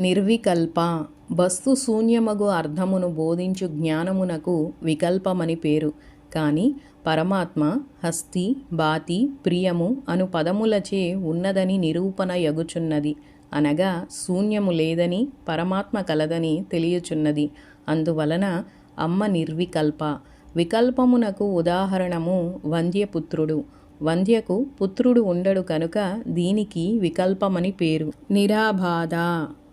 నిర్వికల్ప వస్తు శూన్యమగు అర్థమును బోధించు జ్ఞానమునకు వికల్పమని పేరు. కానీ పరమాత్మ హస్తి బాతి ప్రియము అను పదములచే ఉన్నదని నిరూపణ యగుచున్నది. అనగా శూన్యము లేదని పరమాత్మ కలదని తెలియచున్నది. అందువలన అమ్మ నిర్వికల్ప వికల్పమునకు ఉదాహరణము వంద్యపుత్రుడు. వంద్యకు పుత్రుడు ఉండడు కనుక దీనికి వికల్పమని పేరు. నిరాబాధ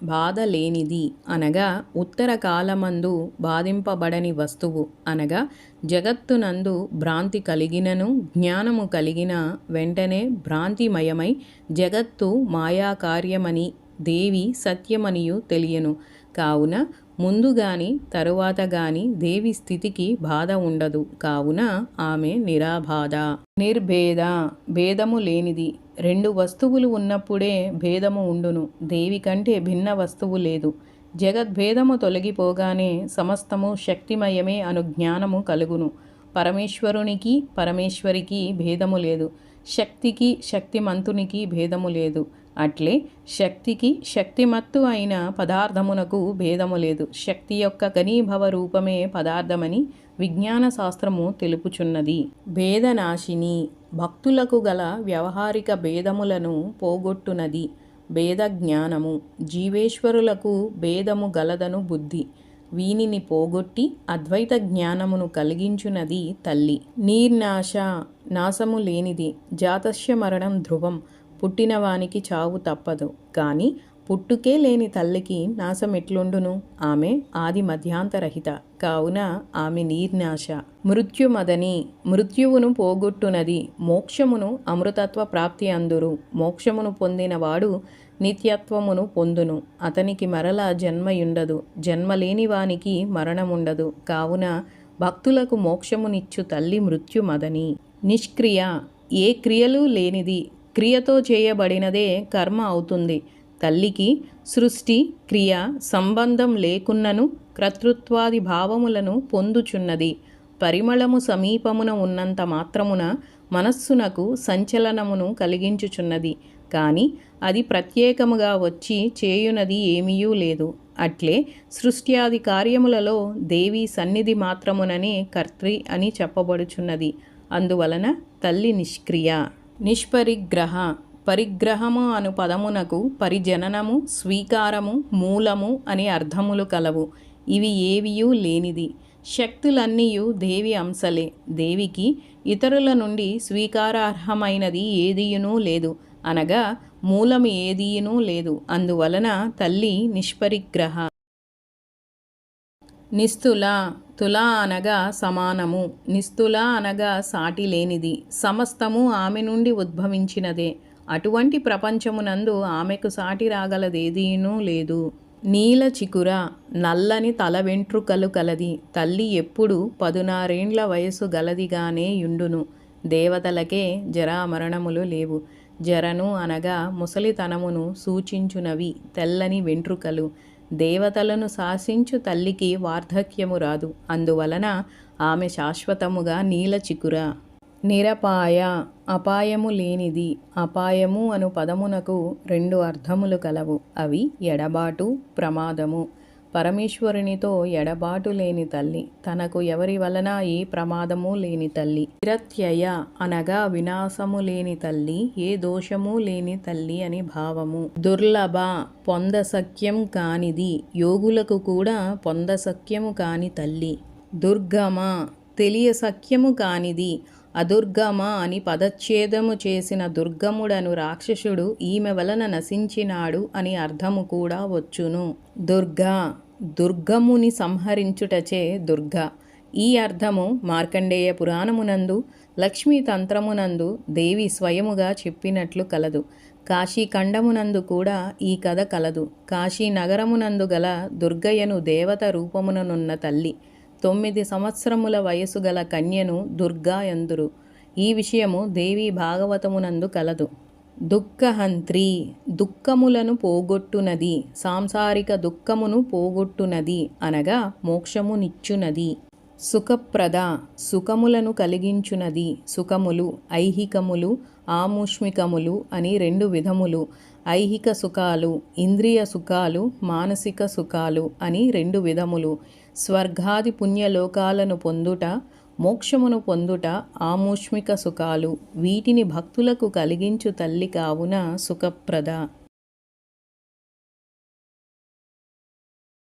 బాధ లేనిది అనగా ఉత్తర కాలమందు బాధింపబడని వస్తువు అనగా జగత్తునందు భ్రాంతి కలిగినను జ్ఞానము కలిగిన వెంటనే భ్రాంతిమయమై జగత్తు మాయాకార్యమని దేవి సత్యమనియు తెలియను. కావున ముందు గాని తరువాత గాని దేవి స్థితికి బాధ ఉండదు. కావున ఆమె నిరాబాధ నిర్భేద. భేదము లేనిది. రెండు వస్తువులు ఉన్నప్పుడే భేదము ఉండును. దేవి కంటే భిన్న వస్తువు లేదు. జగద్భేదము తొలగిపోగానే సమస్తము శక్తిమయమే అను జ్ఞానము కలుగును. పరమేశ్వరునికి పరమేశ్వరికి భేదము లేదు. శక్తికి శక్తిమంతునికి భేదము లేదు. అట్లే శక్తికి శక్తిమత్తు అయిన పదార్థమునకు భేదము లేదు. శక్తి యొక్క ఘనీభవ రూపమే పదార్థమని విజ్ఞాన శాస్త్రము తెలుపుచున్నది. భేదనాశిని భక్తులకు గల వ్యవహారిక భేదములను పోగొట్టునది. భేద జ్ఞానము జీవేశ్వరులకు భేదము గలదను బుద్ధి. వీనిని పోగొట్టి అద్వైత జ్ఞానమును కలిగించునది తల్లి. నీర్నాశ నాశము లేనిది జాతస్య మరణం ధ్రువం. పుట్టినవానికి చావు తప్పదు. కానీ పుట్టుకే లేని తల్లికి నాశం ఎట్లుండును? ఆమె ఆది మధ్యాంతరహిత. కావున ఆమె నీర్నాశ. మృత్యుమదని మృత్యువును పోగొట్టునది మోక్షమును అమృతత్వ ప్రాప్తి అందురు. మోక్షమును పొందినవాడు నిత్యత్వమును పొందును. అతనికి మరల జన్మయుండదు. జన్మ వానికి మరణముండదు. కావున భక్తులకు మోక్షమునిచ్చు తల్లి మృత్యుమదని. నిష్క్రియ. ఏ క్రియలు లేనిది. క్రియతో చేయబడినదే కర్మ అవుతుంది. తల్లికి సృష్టి క్రియ సంబంధం లేకున్నను కర్తృత్వాది భావములను పొందుచున్నది. పరిమళము సమీపమున ఉన్నంత మాత్రమున మనస్సునకు సంచలనమును కలిగించుచున్నది. కానీ అది ప్రత్యేకముగా వచ్చి చేయునది ఏమీయూ లేదు. అట్లే సృష్ట్యాది కార్యములలో దేవి సన్నిధి మాత్రముననే కర్త్రి అని చెప్పబడుచున్నది. అందువలన తల్లి నిష్క్రియ. నిష్పరిగ్రహ పరిగ్రహము అను పదమునకు పరిజననము స్వీకారము మూలము అని అర్థములు కలవు. ఇవి ఏవియూ లేనిది. శక్తులన్నీయు దేవి అంశలే. దేవికి ఇతరుల నుండి స్వీకారార్హమైనది ఏదియునూ లేదు. అనగా మూలము ఏదియునూ లేదు. అందువలన తల్లి నిష్పరిగ్రహ. నిస్తుల తుల అనగా సమానము. నిస్తుల అనగా సాటి లేనిది. సమస్తము ఆమె నుండి ఉద్భవించినదే. అటువంటి ప్రపంచమునందు ఆమెకు సాటి రాగలదేదీనూ లేదు. నీల చికుర నల్లని తల వెంట్రుకలు కలది. తల్లి ఎప్పుడు పదునారేండ్ల వయసు గలదిగానే యుండును. దేవతలకే జరామరణములు లేవు. జరను అనగా ముసలితనమును సూచించునవి. తెల్లని వెంట్రుకలు. దేవతలను శాసించు తల్లికి వార్ధక్యము రాదు. అందువలన ఆమె శాశ్వతముగా నీల చికుర. నిరపాయ అపాయము లేనిది. అపాయము అను పదమునకు రెండు అర్థములు కలవు. అవి ఎడబాటు ప్రమాదము. పరమేశ్వరునితో ఎడబాటు లేని తల్లి. తనకు ఎవరి వలన ఏ ప్రమాదము లేని తల్లి. నిరత్యయ అనగా వినాశము లేని తల్లి ఏ దోషము లేని తల్లి అని భావము. దుర్లభ పొందసఖ్యం కానిది యోగులకు కూడా పొందసఖ్యము కాని తల్లి. దుర్గమ తెలియ సఖ్యము కానిది అదుర్గమ అని పదచ్ఛేదము చేసిన దుర్గముడను రాక్షసుడు ఈమె వలన నశించినాడు అని అర్థము కూడా వచ్చును. దుర్గా దుర్గముని సంహరించుటచే దుర్గా. ఈ అర్థము మార్కండేయ పురాణమునందు లక్ష్మీ తంత్రమునందు దేవి స్వయముగా చెప్పినట్లు కలదు. కాశీఖండమునందు కూడా ఈ కథ కలదు. కాశీ నగరమునందు గల దుర్గయ్యను దేవత రూపముననున్న తల్లి తొమ్మిది సంవత్సరముల వయసు గల కన్యను దుర్గా ఎందురు ఈ విషయము దేవి భాగవతమునందు కలదు. దుఃఖహంత్రి దుఃఖములను పోగొట్టునది సాంసారిక దుఃఖమును పోగొట్టునది అనగా మోక్షమునిచ్చునది. సుఖప్రద సుఖములను కలిగించునది సుఖములు ఐహికములు ఆముష్మికములు అని రెండు విధములు ఐహిక సుఖాలు ఇంద్రియ సుఖాలు మానసిక సుఖాలు అని రెండు విధములు. స్వర్గాది పుణ్యలోకాలను పొందుట మోక్షమును పొందుట ఆముష్మిక సుఖాలు వీటిని భక్తులకు కలిగించు తల్లి కావున సుఖప్రద.